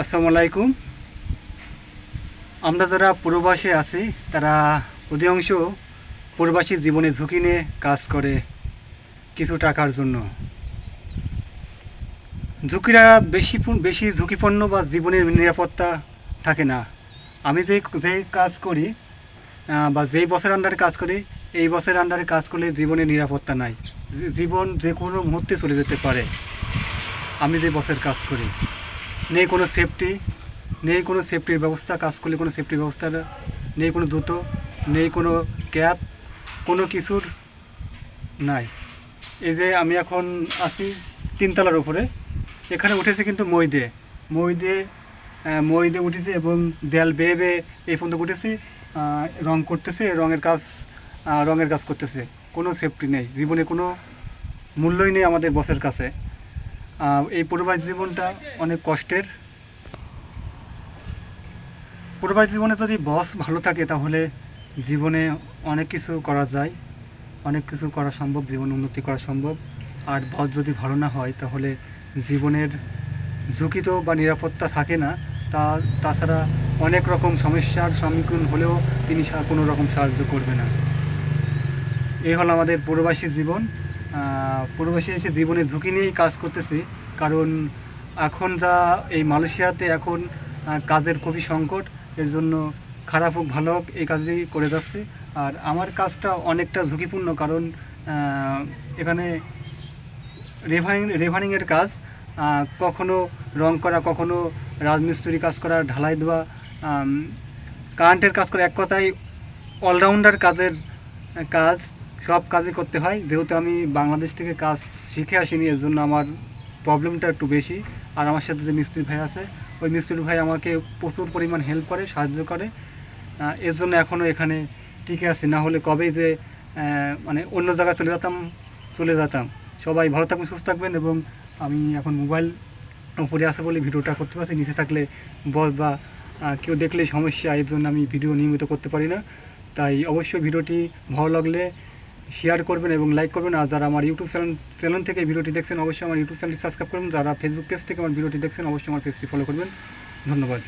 আসসালামু আলাইকুম। আমরা যারা প্রবাসে আছি, তারা অধিকাংশ প্রবাসী জীবনে ঝুঁকি নিয়ে কাজ করে কিছু টাকার জন্য। ঝুঁকিরা বেশি বেশি ঝুঁকিপূর্ণ বা জীবনের নিরাপত্তা থাকে না। আমি যে যে কাজ করি বা যেই বছর আন্ডারে কাজ করি, এই বছর আন্ডারে কাজ করলে জীবনে নিরাপত্তা নাই। জীবন যে কোনো মুহূর্তে চলে যেতে পারে। আমি যে বছর কাজ করি। নেই কোনো সেফটি নেই কোনো সেফটির ব্যবস্থা, কাজ করলে কোনো সেফটির ব্যবস্থা নেই কোনো জুতো, নেই কোনো ক্যাব কোনো কিছুর নাই। এই যে আমি এখন আছি তিনতলার উপরে। এখানে উঠেছে কিন্তু মই দিয়ে মই দিয়ে মই দিয়ে উঠেছে এবং দেয়াল বেয়ে বেয়ে এই পর্যন্ত উঠেছি। রং করতেছে, রঙের কাজ রঙের কাজ করতেছে। কোনো সেফটি নেই। জীবনে কোনো মূল্যই নেই আমাদের বসের কাছে। এই পরিবার জীবনটা অনেক কষ্টের। পরিবার জীবনে যদি বস ভালো থাকে, তাহলে জীবনে অনেক কিছু করা যায়। অনেক কিছু করা সম্ভব, জীবন উন্নতি করা সম্ভব। আর বস যদি ভালো না হয়, তাহলে জীবনের ঝুঁকি তো বা নিরাপত্তা থাকে না। তা, তাছাড়া অনেক রকম সমস্যার সম্মুখীন হলেও তিনি কোনো রকম সাহায্য করবে না। এই হলো আমাদের প্রবাসী জীবন। প্রবাসী এসে জীবনে ঝুঁকি নিয়েই কাজ করতেছি। কারণ এখন যা এই মালয়েশিয়াতে এখন কাজের খুবই সংকট, এর জন্য খারাপ হোক, ভালো হোক, এই কাজই করে যাচ্ছি। আর আমার কাজটা অনেকটা ঝুঁকিপূর্ণ কারণ এখানে রেভারিং রেভারিংয়ের কাজ কখনো রং করা, কখনো রাজমিস্ত্রি কাজ করা, ঢালাই দেওয়া কারেন্টের কাজ করা, এক কথায় অলরাউন্ডার কাজের কাজ। সব কাজই করতে হয়। যেহেতু আমি বাংলাদেশ থেকে কাজ শিখে আসিনি এর জন্য আমার প্রবলেমটা একটু বেশি। আর আমার সাথে যে মিস্ত্রি ভাই আছে, ওই মিস্ত্রি ভাই আমাকে প্রচুর পরিমাণ হেল্প করে, সাহায্য করে। এর জন্য এখনও এখানে টিকে আছি। না হলে কবেই যে মানে অন্য জায়গায় চলে যেতাম চলে যেতাম। সবাই ভালো থাকবেন, সুস্থ থাকবেন এবং আমি এখন মোবাইল উপরে আছে বলে ভিডিওটা করতে পারছি। নিচে থাকলে বস বা কেউ দেখলে সমস্যা, এর জন্য আমি ভিডিও নিয়মিত করতে পারি না। তাই অবশ্যই ভিডিওটি ভালো লাগলে শেয়ার করবেন এবং লাইক করবেন। আর যারা আমার ইউটিউব চ্যানেল চ্যানেল থেকে ভিডিওটি দেখছেন, অবশ্যই আমার ইউটিউব চ্যানেলটি সাবস্ক্রাইব করবেন। যারা ফেসবুক পেজ থেকে আমার ভিডিওটি দেখছেন, অবশ্যই আমার পেজটি ফলো করবেন। ধন্যবাদ।